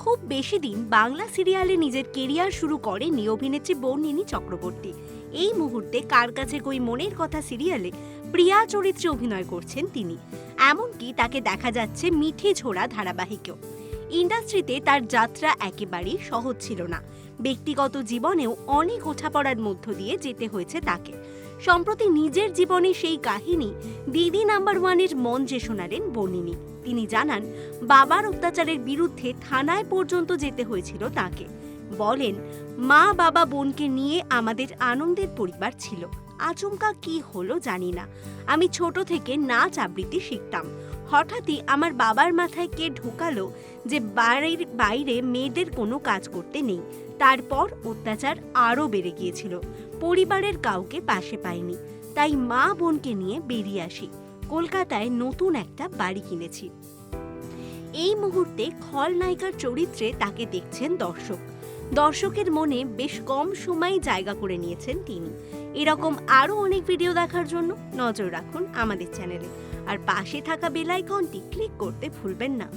খুব বেশি দিন বাংলা সিরিয়ালে নিজের কেরিয়ার শুরু করেনি অভিনেত্রী বর্ণিনী চক্রবর্তী। এই মুহূর্তে কার কাছে কই মনের কথা সিরিয়ালে প্রিয়া চরিত্রে অভিনয় করছেন তিনি। এমনকি তাকে দেখা যাচ্ছে মিঠে ঝোড়া ধারাবাহিকেও। ইন্ডাস্ট্রিতে তার যাত্রা একেবারেই সহজ ছিল না। ব্যক্তিগত জীবনেও অনেক ওঠাপড়ার মধ্য দিয়ে যেতে হয়েছে তাকে। সম্প্রতি নিজের জীবনে সেই কাহিনী দিদি নাম্বার ওয়ানের মঞ্চে শোনালেন বর্ণিনী। তিনি জানান, বাবার অত্যাচারের বিরুদ্ধে থানায় পর্যন্ত যেতে হয়েছিল তাকে। বলেন, মা বাবা বোনকে নিয়ে আমাদের আনন্দের পরিবার ছিল। আচমকা কি হলো জানি না। আমি ছোট থেকে নাচ আবৃত্তি শিখতাম। হঠাৎই আমার বাবার মাথায় কে ঢোকালো যে বাড়ির বাইরে মেয়েদের কোনো কাজ করতে নেই। তারপর অত্যাচার আরও বেড়ে গিয়েছিল। পরিবারের কাউকে পাশে পাইনি। তাই মা বোনকে নিয়ে বেরিয়ে আসি। কলকাতায় নতুন একটা বাড়ি কিনেছি। এই মুহূর্তে খলনায়িকার চরিত্রে তাকে দেখছেন দর্শক। দর্শকের মনে বেশ কম সময় জায়গা করে নিয়েছেন তিনি। এরকম আরও অনেক ভিডিও দেখার জন্য নজর রাখুন আমাদের চ্যানেলে। আর পাশে থাকা বেল আইকনটি ক্লিক করতে ভুলবেন না।